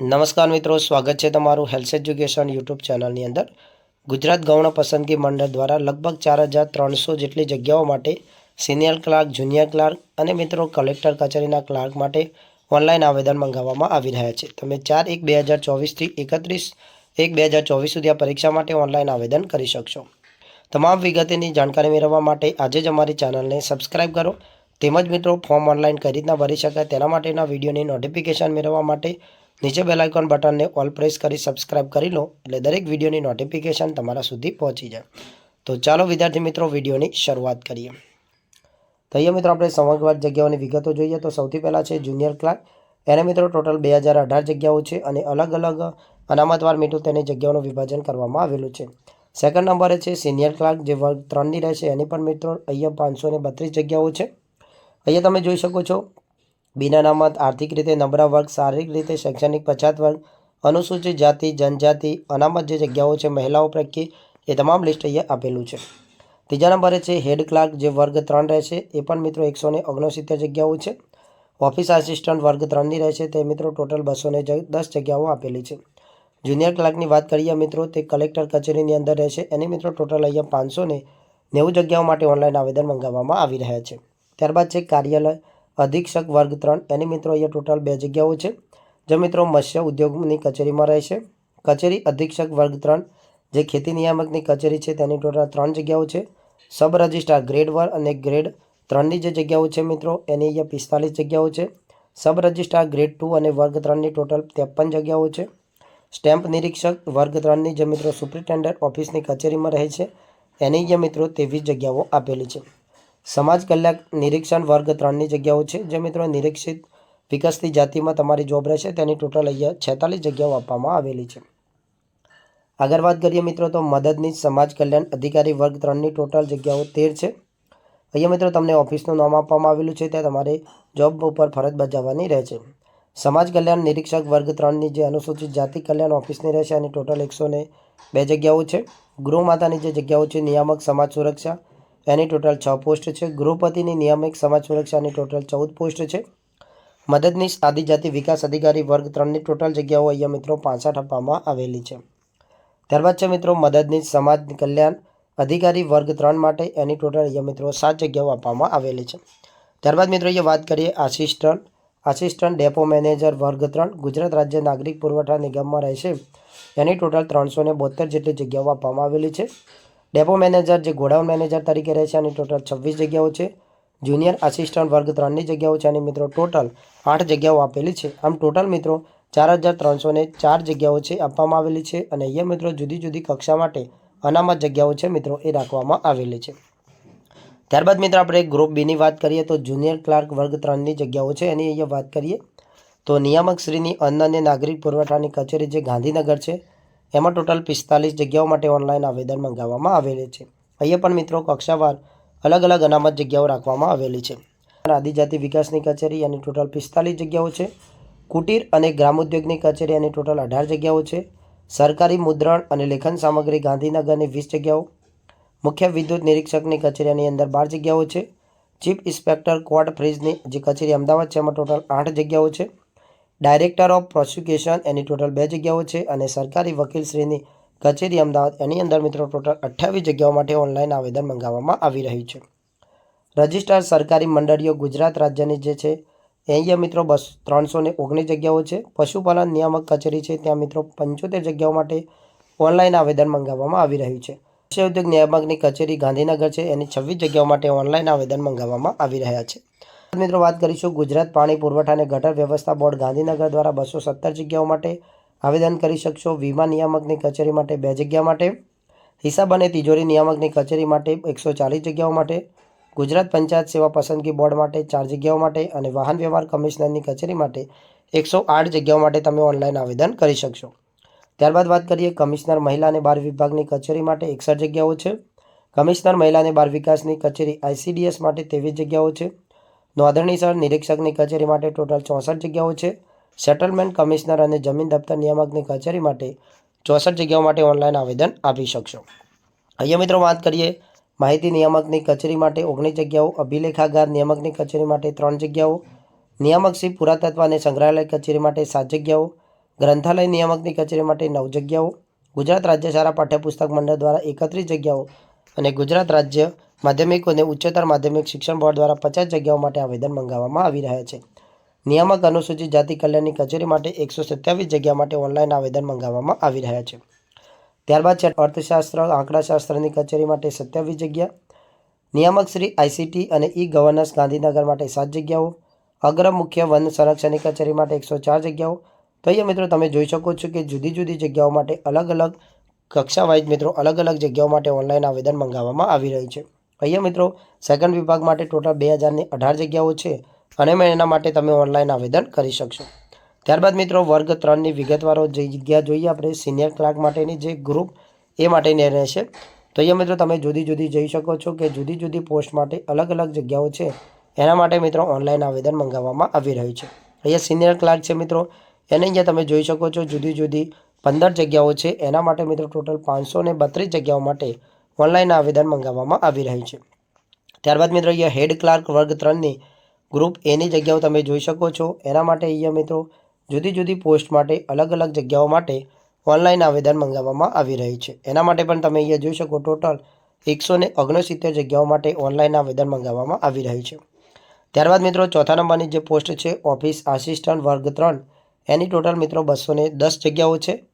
નમસ્કાર મિત્રો, સ્વાગત છે તમારું હેલ્થ એજ્યુકેશન યુટ્યુબ ચેનલની અંદર. ગુજરાત ગૌણ પસંદગી મંડળ દ્વારા લગભગ ચાર હજાર ત્રણસો જેટલી જગ્યાઓ માટે સિનિયર ક્લાર્ક, જુનિયર ક્લાર્ક અને મિત્રો કલેક્ટર કચેરીના ક્લાર્ક માટે ઓનલાઈન આવેદન મંગાવવામાં આવી રહ્યા છે. તમે ચાર એક બે હજાર ચોવીસથી એકત્રીસ એક બે હજાર ચોવીસ સુધી આ પરીક્ષા માટે ઓનલાઈન આવેદન કરી શકશો. તમામ વિગતની જાણકારી મેળવવા માટે આજે જ અમારી ચેનલને સબસ્ક્રાઇબ કરો. તેમજ મિત્રો, ફોર્મ ઓનલાઈન કઈ રીતના ભરી શકાય તેના માટેના વિડીયોની નોટિફિકેશન મેળવવા માટે નીચે બેલ આઇકોન બટનને ઓલ પ્રેસ કરી સબસ્ક્રાઇબ કરી લો એટલે દરેક વિડીયોની નોટિફિકેશન તમારા સુધી પહોંચી જાય. તો ચાલો વિદ્યાર્થી મિત્રો વિડીયોની શરૂઆત કરીએ. તો અહીંયા મિત્રો આપણે સમગ્ર જગ્યાઓની વિગતો જોઈએ. તો સૌથી પહેલાં છે જુનિયર ક્લાર્ક એને મિત્રો ટોટલ બે હજાર અઢાર જગ્યાઓ છે અને અલગ અલગ અનામતવાર મીઠું તેની જગ્યાઓનું વિભાજન કરવામાં આવેલું છે. સેકન્ડ નંબરે છે સિનિયર ક્લાર્ક જે વર્ગ ત્રણની રહેશે. એની પણ મિત્રો અહીંયા પાંચસો બત્રીસ જગ્યાઓ છે. અહીંયા તમે જોઈ શકો છો બિન અનામત આર્થિક રીતે નબળા વર્ગ, શારીરિક રીતે શૈક્ષણિક પછાત વર્ગ, અનુસૂચિત જાતિ, જનજાતિ, અનામત જે જગ્યાઓ છે મહિલાઓ પ્રત્યે એ તમામ લિસ્ટ અહીંયા આપેલું છે. ત્રીજા નંબરે છે હેડ ક્લાર્ક જે વર્ગ ત્રણ રહેશે એ પણ મિત્રો એકસો ને ઓગણસિત્તેર જગ્યાઓ છે. ઓફિસ આસિસ્ટન્ટ વર્ગ ત્રણની રહેશે તે મિત્રો ટોટલ બસો ને દસ જગ્યાઓ આપેલી છે. જુનિયર ક્લાર્કની વાત કરીએ મિત્રો, તે કલેક્ટર કચેરીની અંદર રહેશે એની મિત્રો ટોટલ અહીંયા પાંચસો ને નેવું જગ્યાઓ માટે ઓનલાઈન આવેદન મંગાવવામાં આવી રહ્યા છે. ત્યારબાદ છે કાર્યાલય અધિક્ષક વર્ગ ત્રણ. એની મિત્રો અહીંયા ટોટલ બે જગ્યાઓ છે. જે મિત્રો મત્સ્ય ઉદ્યોગની કચેરીમાં રહેશે કચેરી અધિક્ષક વર્ગ ત્રણ. જે ખેતી નિયામકની કચેરી છે તેની ટોટલ ત્રણ જગ્યાઓ છે. સબ રજિસ્ટ્રાર ગ્રેડ વન અને ગ્રેડ ત્રણની જે જગ્યાઓ છે મિત્રો, એની અહીંયા પિસ્તાલીસ જગ્યાઓ છે. સબ રજિસ્ટ્રાર ગ્રેડ ટુ અને વર્ગ ત્રણની ટોટલ ત્રેપન જગ્યાઓ છે. સ્ટેમ્પ નિરીક્ષક વર્ગ ત્રણની જે મિત્રો સુપ્રિન્ટેન્ડન્ટ ઓફિસની કચેરીમાં રહે છે. એની અહીંયા મિત્રો ત્રેવીસ જગ્યાઓ આપેલી છે. સમાજ કલ્યાણ નિરીક્ષણ વર્ગ ત્રણની જગ્યાઓ છે. જે મિત્રો નિરીક્ષિત વિકસતી જાતિમાં તમારી જોબ રહેશે, તેની ટોટલ અહીંયા છેતાલીસ જગ્યાઓ આપવામાં આવેલી છે. આગળ વાત કરીએ મિત્રો, તો મદદની સમાજ કલ્યાણ અધિકારી વર્ગ ત્રણની ટોટલ જગ્યાઓ તેર છે. અહીંયા મિત્રો તમને ઓફિસનું નામ આપવામાં આવેલું છે, ત્યાં તમારે જોબ ઉપર ફરજ બજાવવાની રહેશે સમાજ કલ્યાણ નિરીક્ષક વર્ગ ત્રણની જે અનુસૂચિત જાતિ કલ્યાણ ઓફિસની રહેશે એની ટોટલ એકસો બે જગ્યાઓ છે. ગૃહમાતાની જે જગ્યાઓ છે, નિયામક સમાજ સુરક્ષા એની ટોટલ છ પોસ્ટ છે. ગૃહપતિની નિયામક, સમાજ સુરક્ષાની ટોટલ ચૌદ પોસ્ટ છે. મદદનીશ, આદિજાતિ વિકાસ અધિકારી વર્ગ ત્રણની ટોટલ જગ્યાઓ અહીંયા મિત્રો પાસઠ આપવામાં આવેલી છે. ત્યારબાદ છે મિત્રો, મદદનીશ, સમાજ કલ્યાણ અધિકારી વર્ગ ત્રણ માટે એની ટોટલ અહીંયા મિત્રો સાત જગ્યાઓ આપવામાં આવેલી છે. ત્યારબાદ મિત્રો અહીંયા વાત કરીએ આસિસ્ટન્ટ આસિસ્ટન્ટ ડેપો મેનેજર વર્ગ ત્રણ, ગુજરાત રાજ્ય નાગરિક પુરવઠા નિગમમાં રહેશે. એની ટોટલ ત્રણસો ને જેટલી જગ્યાઓ આપવામાં આવેલી છે. ડેપો મેનેજર જે ગોડાઉન મેનેજર તરીકે રહે છે અને ટોટલ છવ્વીસ જગ્યાઓ છે. જુનિયર આસિસ્ટન્ટ વર્ગ ત્રણની જગ્યાઓ છે અને મિત્રો ટોટલ આઠ જગ્યાઓ આપેલી છે. આમ ટોટલ મિત્રો ચાર હજાર ત્રણસો ને ચાર જગ્યાઓ છે આપવામાં આવેલી છે અને અહીંયા મિત્રો જુદી જુદી કક્ષા માટે અનામત જગ્યાઓ છે મિત્રો એ રાખવામાં આવેલી છે. ત્યારબાદ મિત્રો આપણે ગ્રુપ બીની વાત કરીએ તો જુનિયર ક્લાર્ક વર્ગ ત્રણની જગ્યાઓ છે એની અહીંયા વાત કરીએ તો નિયામક શ્રીની અન્ન અને નાગરિક પુરવઠાની કચેરી જે ગાંધીનગર છે. એમાં ટોટલ પિસ્તાલીસ જગ્યાઓ માટે ઓનલાઈન આવેદન મંગાવવામાં આવેલી છે. અહીંયા પણ મિત્રો કક્ષાવાર અલગ અલગ અનામત જગ્યાઓ રાખવામાં આવેલી છે. આદિજાતિ વિકાસની કચેરી એની ટોટલ પિસ્તાલીસ જગ્યાઓ છે. કુટીર અને ગ્રામોદ્યોગની કચેરી એની ટોટલ અઢાર જગ્યાઓ છે. સરકારી મુદ્રણ અને લેખન સામગ્રી ગાંધીનગરની વીસ જગ્યાઓ. મુખ્ય વિદ્યુત નિરીક્ષકની કચેરીની અંદર બાર જગ્યાઓ છે. ચીફ ઇન્સ્પેક્ટર કોર્ટ ફ્રીજની જે કચેરી અમદાવાદ છે, એમાં ટોટલ આઠ જગ્યાઓ છે. ડાયરેક્ટર ઓફ પ્રોસિક્યુશન એની ટોટલ બે જગ્યાઓ છે અને સરકારી વકીલશ્રીની કચેરી અમદાવાદ. એની અંદર મિત્રો ટોટલ અઠ્ઠાવીસ જગ્યાઓ માટે ઓનલાઈન આવેદન મંગાવવામાં આવી રહ્યું છે. રજિસ્ટ્રાર સરકારી મંડળીઓ ગુજરાત રાજ્યની જે છે અહીંયા મિત્રો બસ ત્રણસો ને ઓગણીસ જગ્યાઓ છે. પશુપાલન નિયામક કચેરી છે, ત્યાં મિત્રો પંચોતેર જગ્યાઓ માટે ઓનલાઈન આવેદન મંગાવવામાં આવી રહ્યું છે. મત્સ્ય ઉદ્યોગ નિયામકની કચેરી ગાંધીનગર છે, એની છવ્વીસ જગ્યાઓ માટે ઓનલાઈન આવેદન મંગાવવામાં આવી રહ્યા છે. મિત્રો વાત કરીશું ગુજરાત પાણી પુરવઠા અને ગટર વ્યવસ્થા બોર્ડ ગાંધીનગર દ્વારા બસો સત્તર જગ્યાઓ માટે આવેદન કરી શકશો. વીમા નિયામકની કચેરી માટે બે જગ્યા માટે, હિસાબ અને તિજોરી નિયામકની કચેરી માટે એકસો ચાલીસ જગ્યાઓ માટે, ગુજરાત પંચાયત સેવા પસંદગી બોર્ડ માટે ચાર જગ્યાઓ માટે અને વાહન વ્યવહાર કમિશનરની કચેરી માટે એકસો આઠ જગ્યાઓ માટે તમે ઓનલાઈન આવેદન કરી શકશો. ત્યારબાદ વાત કરીએ કમિશનર મહિલા અને બાળ વિભાગની કચેરી માટે એકસઠ જગ્યાઓ છે. કમિશનર મહિલા અને બાળ વિકાસની કચેરી આઈસીડીએસ માટે ત્રેવીસ જગ્યાઓ છે. નોંધણીસર નિરીક્ષકની કચેરી માટે ટોટલ ચોસઠ જગ્યાઓ છે. સેટલમેન્ટ કમિશનર અને જમીન દફતર નિયામકની કચેરી માટે ચોસઠ જગ્યાઓ માટે ઓનલાઈન આવેદન આપી શકશો. અહીંયા મિત્રો વાત કરીએ માહિતી નિયામકની કચેરી માટે ઓગણીસ જગ્યાઓ, અભિલેખાગાર નિયામકની કચેરી માટે ત્રણ જગ્યાઓ, નિયામક શ્રી પુરાતત્વ અને સંગ્રહાલય કચેરી માટે સાત જગ્યાઓ, ગ્રંથાલય નિયામકની કચેરી માટે નવ જગ્યાઓ, ગુજરાત રાજ્ય શાળા પાઠ્યપુસ્તક મંડળ દ્વારા એકત્રીસ જગ્યાઓ અને ગુજરાત રાજ્ય માધ્યમિક અને ઉચ્ચતર માધ્યમિક શિક્ષણ બોર્ડ દ્વારા પચાસ જગ્યાઓ માટે આવેદન મંગાવવામાં આવી રહ્યા છે. નિયામક અનુસૂચિત જાતિ કલ્યાણની કચેરી માટે એકસો સત્યાવીસ જગ્યા માટે ઓનલાઈન આવેદન મંગાવવામાં આવી રહ્યા છે. ત્યારબાદ છે અર્થશાસ્ત્ર, આંકડાશાસ્ત્રની કચેરી માટે સત્યાવીસ જગ્યા, નિયામક શ્રી આઈસીટી અને ઈ ગવર્નન્સ ગાંધીનગર માટે સાત જગ્યાઓ, અગ્ર મુખ્ય વન સંરક્ષણની કચેરી માટે એકસો ચાર જગ્યાઓ. તો અહીંયા મિત્રો તમે જોઈ શકો છો કે જુદી જુદી જગ્યાઓ માટે અલગ અલગ કક્ષાવાઇઝ મિત્રો અલગ અલગ જગ્યાઓ માટે ઓનલાઈન આવેદન મંગાવવામાં આવી રહી છે. અહીંયા મિત્રો, સેકન્ડ વિભાગ માટે ટોટલ બે હજારની અઢાર જગ્યાઓ છે અને એના માટે તમે ઓનલાઈન આવેદન કરી શકશો. ત્યારબાદ મિત્રો, વર્ગ ત્રણની વિગતવારો જે જગ્યા જોઈએ આપણે, સિનિયર ક્લાર્ક માટેની જે ગ્રુપ, એ માટેની રહેશે. તો અહીંયા મિત્રો, તમે જુદી જુદી જઈ શકો છો કે જુદી જુદી પોસ્ટ માટે અલગ અલગ જગ્યાઓ છે. એના માટે મિત્રો, ઓનલાઈન આવેદન મંગાવવામાં આવી રહ્યું છે. અહીંયા સિનિયર ક્લાર્ક છે મિત્રો, એને અહીંયા તમે જોઈ શકો છો જુદી જુદી પંદર જગ્યાઓ છે. એના માટે મિત્રો, ટોટલ પાંચસો બત્રીસ જગ્યાઓ માટે ઓનલાઈન આવેદન મંગાવવામાં આવી રહ્યું છે. ત્યારબાદ મિત્રો, અહીંયા હેડ ક્લાર્ક વર્ગ ત્રણની ગ્રુપ એની જગ્યાઓ તમે જોઈ શકો છો. એના માટે અહીંયા મિત્રો, જુદી જુદી પોસ્ટ માટે અલગ અલગ જગ્યાઓ માટે ઓનલાઈન આવેદન મંગાવવામાં આવી રહી છે. એના માટે પણ તમે અહીંયા જોઈ શકો ટોટલ એકસો ને જગ્યાઓ માટે ઓનલાઈન આવેદન મંગાવવામાં આવી રહ્યું છે. ત્યારબાદ મિત્રો, ચોથા નંબરની જે પોસ્ટ છે, ઓફિસ આસિસ્ટન્ટ વર્ગ ત્રણ, એની ટોટલ મિત્રો બસો દસ જગ્યાઓ છે.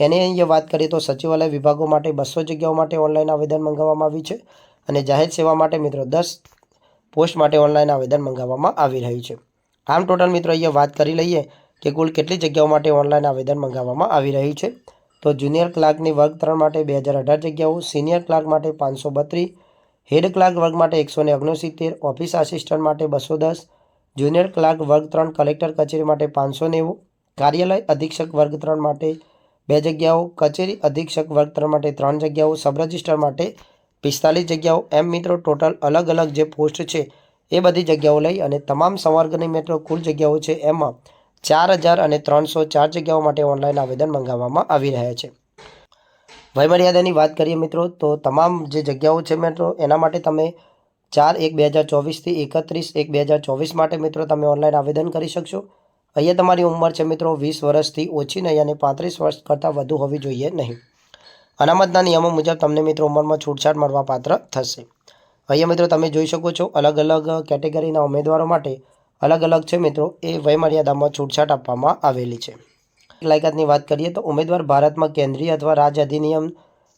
એની અહીંયા વાત કરીએ તો સચિવાલય વિભાગો માટે બસો જગ્યાઓ માટે ઓનલાઈન આવેદન મંગાવવામાં આવ્યું છે અને જાહેર સેવા માટે મિત્રો દસ પોસ્ટ માટે ઓનલાઈન આવેદન મંગાવવામાં આવી રહ્યું છે. આમ ટોટલ મિત્રો અહીંયા વાત કરી લઈએ કે કુલ કેટલી જગ્યાઓ માટે ઓનલાઈન આવેદન મંગાવવામાં આવી રહ્યું છે. તો જુનિયર ક્લાર્કની વર્ગ ત્રણ માટે બે હજાર અઢાર જગ્યાઓ સિનિયર ક્લાર્ક માટે પાંચસો બત્રીસ હેડ ક્લાર્ક વર્ગ માટે એકસો ને ઓફિસ આસિસ્ટન્ટ માટે બસો દસ જુનિયર ક્લાર્ક વર્ગ ત્રણ કલેક્ટર કચેરી માટે પાંચસો કાર્યાલય અધિક્ષક વર્ગ ત્રણ માટે બે જગ્યાઓ, કચેરી અધિક્ષક વર્ગ માટે ત્રણ જગ્યાઓ, સબ રજિસ્ટર માટે પિસ્તાલીસ જગ્યાઓ. એમ મિત્રો, ટોટલ અલગ અલગ જે પોસ્ટ છે, એ બધી જગ્યાઓ લઈ અને તમામ સંવર્ગની મિત્રો કુલ જગ્યાઓ છે, એમાં ચાર હજાર અને ત્રણસો ચાર જગ્યાઓ માટે ઓનલાઈન આવેદન મંગાવવામાં આવી રહ્યા છે. વયમર્યાદાની વાત કરીએ મિત્રો, તો તમામ જે જગ્યાઓ છે મિત્રો, એના માટે તમે ચાર એક બે હજાર ચોવીસથી એકત્રીસ એક બે હજાર ચોવીસ માટે મિત્રો તમે ઓનલાઈન આવેદન કરી શકશો. અહીંયા તમારી ઉંમર છે મિત્રો વીસ વર્ષથી ઓછી નહીં અને પાંત્રીસ વર્ષ કરતાં વધુ હોવી જોઈએ નહીં. અનામતના નિયમો મુજબ તમને મિત્રો ઉંમરમાં છૂટછાટ મળવા પાત્ર થશે. અહીંયા મિત્રો તમે જોઈ શકો છો અલગ અલગ કેટેગરીના ઉમેદવારો માટે અલગ અલગ છે મિત્રો એ વયમર્યાદામાં છૂટછાટ આપવામાં આવેલી છે. લાયકાતની વાત કરીએ તો ઉમેદવાર ભારતમાં કેન્દ્રીય અથવા રાજ્ય અધિનિયમ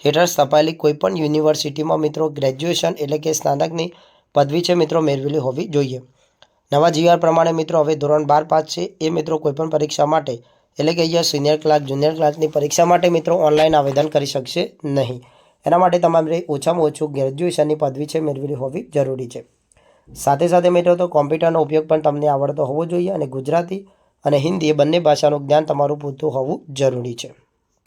હેઠળ સ્થપાયેલી કોઈપણ યુનિવર્સિટીમાં મિત્રો ગ્રેજ્યુએશન એટલે કે સ્નાતકની પદવી છે મિત્રો મેળવેલી હોવી જોઈએ. નવા જીઆર પ્રમાણે મિત્રો હવે ધોરણ બાર પાસ છે. એ મિત્રો કોઈપણ પરીક્ષા માટે, એટલે કે અહીંયા સિનિયર ક્લાર્ક જુનિયર ક્લાર્કની પરીક્ષા માટે મિત્રો ઓનલાઈન આવેદન કરી શકશે નહીં. એના માટે તમારે ઓછામાં ઓછું ગ્રેજ્યુએશનની પદવી છે મેળવેલી હોવી જરૂરી છે. સાથે સાથે મિત્રો તો કોમ્પ્યુટરનો ઉપયોગ પણ તમને આવડતો હોવો જોઈએ અને ગુજરાતી અને હિન્દી એ બંને ભાષાનું જ્ઞાન તમારું પૂરતું હોવું જરૂરી છે.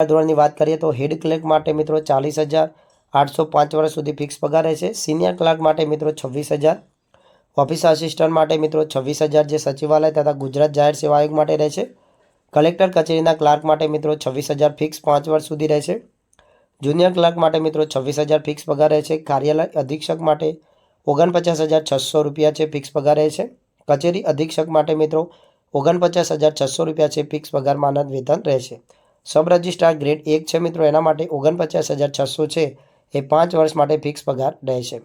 ધોરણની વાત કરીએ તો હેડ ક્લર્ક માટે મિત્રો ચાલીસ હજાર આઠસો પાંચ વર્ષ સુધી ફિક્સ પગાર રહેશે. સિનિયર ક્લાર્ક માટે મિત્રો છવ્વીસ હજાર ઓફિસ આસિસ્ટન્ટ માટે મિત્રો છવ્વીસ હજાર જે સચિવાલય તથા ગુજરાત જાહેર સેવા આયોગ માટે રહેશે કલેક્ટર કચેરીના ક્લાર્ક માટે મિત્રો છવ્વીસ હજાર ફિક્સ પાંચ વર્ષ સુધી રહેશે જુનિયર ક્લાર્ક માટે મિત્રો છવ્વીસ હજાર ફિક્સ પગાર રહેશે કાર્યાલય અધિક્ષક માટે ઓગણપચાસ હજાર છસો રૂપિયા છે ફિક્સ પગાર રહેશે કચેરી અધિક્ષક માટે મિત્રો ઓગણપચાસ હજાર છસો રૂપિયા છે ફિક્સ પગાર માનદ વેતન રહેશે સબ રજિસ્ટ્રાર ગ્રેડ એક છે મિત્રો. એના માટે ઓગણપચાસ હજાર છસો છે. એ પાંચ વર્ષ માટે ફિક્સ પગાર રહેશે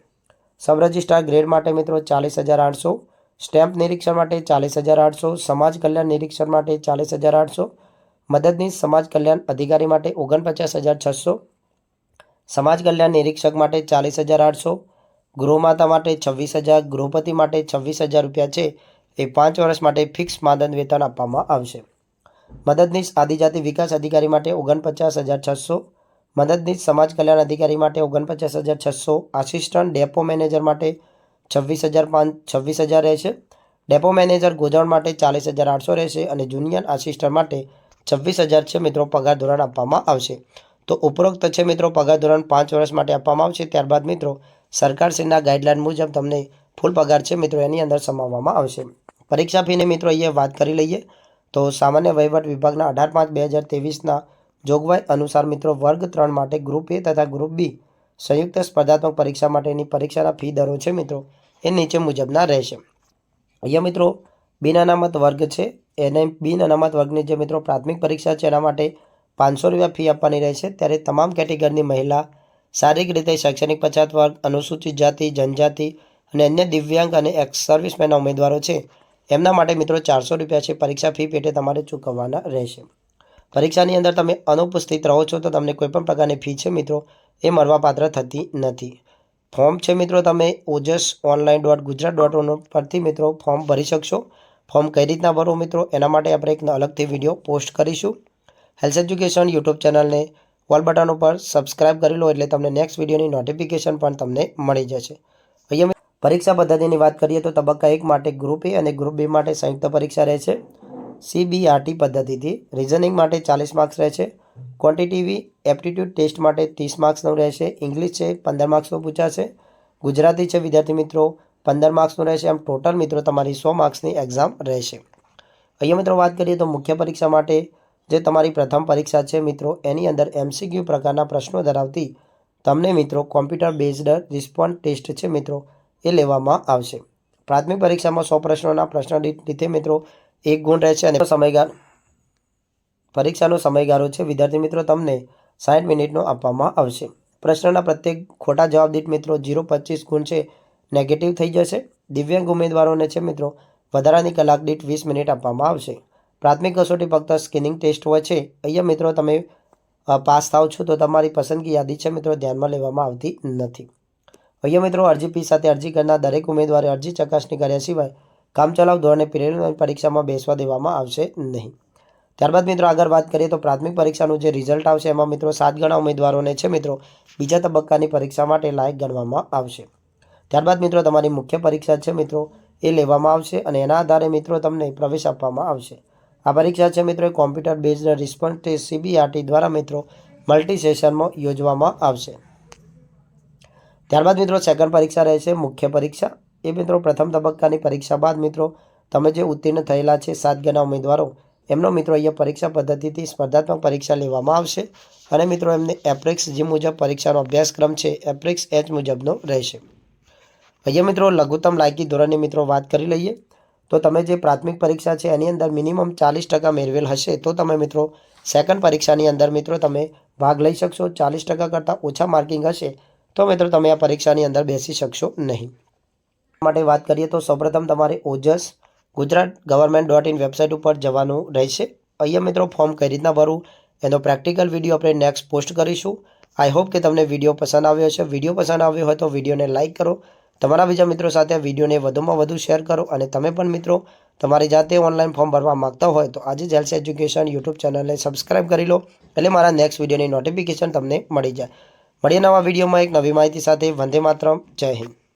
સબ રજિસ્ટ્રાર ગ્રેડ માટે મિત્રો ચાલીસ હજાર આઠસો, સ્ટેમ્પ નિરીક્ષણ માટે ચાલીસ હજાર આઠસો, સમાજ કલ્યાણ નિરીક્ષણ માટે ચાલીસ હજાર આઠસો, મદદનીશ સમાજ કલ્યાણ અધિકારી માટે ઓગણપચાસ હજાર છસો, સમાજ કલ્યાણ નિરીક્ષક માટે ચાલીસ હજાર આઠસો, ગૃહમાતા માટે છવ્વીસ હજાર, ગૃહપતિ માટે છવ્વીસ હજાર રૂપિયા છે. એ પાંચ વર્ષ માટે ફિક્સ માનદ વેતન આપવામાં આવશે. મદદનીશ આદિજાતિ વિકાસ અધિકારી માટે ઓગણપચાસ હજાર છસો મદદનીશ સમાજ કલ્યાણ અધિકારી માટે ઓગણપચાસ હજાર છસો આસિસ્ટન્ટ ડેપો મેનેજર માટે છવ્વીસ હજાર પાંચ, છવ્વીસ હજાર રહેશે. ડેપો મેનેજર ગોદાણ માટે ચાલીસ હજાર આઠસો રહેશે અને જુનિયર આસિસ્ટન્ટ માટે છવ્વીસ હજાર છે મિત્રો પગાર ધોરણ આપવામાં આવશે. તો ઉપરોક્ત છે મિત્રો પગાર ધોરણ પાંચ વર્ષ માટે આપવામાં આવશે. ત્યારબાદ મિત્રો સરકારશ્રીના ગાઈડલાઇન મુજબ તમને ફૂલ પગાર છે મિત્રો એની અંદર સમાવવામાં આવશે. પરીક્ષા ફીને મિત્રો અહીંયા વાત કરી લઈએ. તો સામાન્ય વહીવટ વિભાગના અઢાર પાંચ, બે હજાર ત્રેવીસના જોગવાઈ અનુસાર મિત્રો વર્ગ ત્રણ માટે ગ્રુપ એ તથા ગ્રુપ બી સંયુક્ત સ્પર્ધાત્મક પરીક્ષા માટેની પરીક્ષાના ફી દરો છે મિત્રો. એ નીચે મુજબના રહેશે. અહીંયા મિત્રો બિન અનામત વર્ગ છે. એને બિન અનામત વર્ગની જે મિત્રો પ્રાથમિક પરીક્ષા છે એના માટે પાંચસો રૂપિયા ફી આપવાની રહેશે. ત્યારે તમામ કેટેગરીની મહિલા શારીરિક રીતે શૈક્ષણિક પછાત વર્ગ, અનુસૂચિત જાતિ, જનજાતિ અને અન્ય દિવ્યાંગ અને એક્સ સર્વિસમેનના ઉમેદવારો છે. એમના માટે મિત્રો ચારસો રૂપિયા છે પરીક્ષા ફી પેટે તમારે ચૂકવવાના રહેશે. પરીક્ષાની અંદર તમે અનુપસ્થિત રહો છો તો તમને કોઈપણ પ્રકારની ફી છે મિત્રો, એ મળવાપાત્ર થતી નથી. ફોર્મ છે મિત્રો તમે Ojas online dot Gujarat dot on પરથી મિત્રો ફોર્મ ભરી શકશો. ફોર્મ કઈ રીતના ભરો મિત્રો, એના માટે આપણે એક અલગથી વીડિયો પોસ્ટ કરીશું. હેલ્થ એજ્યુકેશન યુટ્યુબ ચેનલને ઓલ બટન ઉપર સબસ્ક્રાઇબ કરી લો એટલે તમને નેક્સ્ટ વિડીયોની નોટિફિકેશન પણ તમને મળી જશે. અહીંયા પરીક્ષા પદ્ધતિની વાત કરીએ તો તબક્કા એક માટે ગ્રુપ એ અને ગ્રુપ બી માટે સંયુક્ત પરીક્ષા રહે છે સીબીઆરટી પદ્ધતિથી રિઝનિંગ માટે ચાલીસ માર્ક્સ રહેશે ક્વોન્ટિટીવી એપ્ટિટ્યૂડ ટેસ્ટ માટે ત્રીસ માર્ક્સનું રહેશે ઇંગ્લિશ છે. પંદર માર્ક્સનું પૂછાશે. ગુજરાતી છે, વિદ્યાર્થી મિત્રો, પંદર માર્ક્સનું રહેશે. આમ ટોટલ મિત્રો, તમારી સો માર્ક્સની એક્ઝામ રહેશે. અહીંયા મિત્રો વાત કરીએ તો મુખ્ય પરીક્ષા માટે જે તમારી પ્રથમ પરીક્ષા છે મિત્રો, એની અંદર એમસીક્યુ પ્રકારના પ્રશ્નો ધરાવતી તમને મિત્રો કોમ્પ્યુટર બેઝડ રિસ્પોન્સ ટેસ્ટ છે મિત્રો, એ લેવામાં આવશે. પ્રાથમિક પરીક્ષામાં સો પ્રશ્નોના પ્રશ્ન રીતે મિત્રો એક ગુણ રહેશે અને સમયગાળો, પરીક્ષાનો સમયગાળો છે. વિદ્યાર્થી મિત્રો, તમને સાઠ મિનિટનો આપવામાં આવશે. પ્રશ્નના પ્રત્યેક ખોટા જવાબ દીઠ મિત્રો, જીરો પચીસ ગુણ છે, નેગેટિવ થઈ જશે. દિવ્યાંગ ઉમેદવારોને છે મિત્રો, વધારાની કલાક દીઠ વીસ મિનિટ આપવામાં આવશે. પ્રાથમિક કસોટી ફક્ત સ્કિનિંગ ટેસ્ટ હોય છે. અહીંયા મિત્રો, તમે પાસ થાવ છો તો તમારી પસંદગી યાદી છે મિત્રો, ધ્યાનમાં લેવામાં આવતી નથી. અહીંયા મિત્રો, અરજી ફી સાથે અરજી કરનાર દરેક ઉમેદવારે અરજી ચકાસણી કર્યા સિવાય કામચલાઉ ધોરણે પ્રિલિમિનરી પરીક્ષામાં બેસવા દેવામાં આવશે નહીં. ત્યારબાદ મિત્રો આગળ વાત કરીએ તો પ્રાથમિક પરીક્ષાનું જે રિઝલ્ટ આવશે, એમાં મિત્રો સાત ગણા ઉમેદવારોને છે મિત્રો બીજા તબક્કાની પરીક્ષા માટે લાયક ગણવામાં આવશે. ત્યારબાદ મિત્રો તમારી મુખ્ય પરીક્ષા છે મિત્રો એ લેવામાં આવશે અને એના આધારે મિત્રો તમને પ્રવેશ આપવામાં આવશે. આ પરીક્ષા છે મિત્રો computer based response test CBRT દ્વારા મિત્રો મલ્ટી સેશનમાં યોજવામાં આવશે. ત્યારબાદ મિત્રો સેકન્ડ પરીક્ષા રહેશે મુખ્ય પરીક્ષા. એ મિત્રો પ્રથમ તબક્કાની પરીક્ષા બાદ મિત્રો, તમે જે ઉત્તીર્ણ થયેલા છે સાત ગણા ઉમેદવારો, એમનો મિત્રો અહીંયા પરીક્ષા પદ્ધતિથી સ્પર્ધાત્મક પરીક્ષા લેવામાં આવશે અને મિત્રો એમને એપ્રિક્સ જે મુજબ પરીક્ષાનો અભ્યાસક્રમ છે, એપ્રિક્સ એચ મુજબનો રહેશે. અહીંયા મિત્રો લઘુત્તમ લાયકી ધોરણની મિત્રો વાત કરી લઈએ. તો તમે જે પ્રાથમિક પરીક્ષા છે એની અંદર મિનિમમ ચાલીસ ટકા મેળવેલ હશે, તો તમે મિત્રો સેકન્ડ પરીક્ષાની અંદર મિત્રો તમે ભાગ લઈ શકશો. ચાલીસ ટકા કરતાં ઓછા માર્કિંગ હશે, તો મિત્રો તમે આ પરીક્ષાની અંદર બેસી શકશો નહીં. માટે વાત કરીએ તો સૌપ્રથમ તમારે Ojas Gujarat government dot in website ઉપર જવાનું રહેશે. અહીંયા મિત્રો ફોર્મ કઈ રીતના ભરવું એનો પ્રેક્ટિકલ વીડિયો આપણે નેક્સ્ટ પોસ્ટ કરીશું. આઈ હોપ કે તમને વીડિયો પસંદ આવ્યો છે વીડિયો પસંદ આવ્યો હોય તો વિડીયોને લાઇક કરો. તમારા બીજા મિત્રો સાથે વિડીયોને વધુમાં વધુ શેર કરો અને તમે પણ મિત્રો તમારી જાતે ઓનલાઈન ફોર્મ ભરવા માંગતા હોય તો આજે જ એજ્યુકેશન યુટ્યુબ ચેનલને સબસ્ક્રાઇબ કરી લો. એટલે મારા નેક્સ્ટ વિડીયોની નોટિફિકેશન તમને મળી જાય. મળીએ નવા વિડીયોમાં એક નવી માહિતી સાથે. વંદે માતરમ. જય હિન્દ.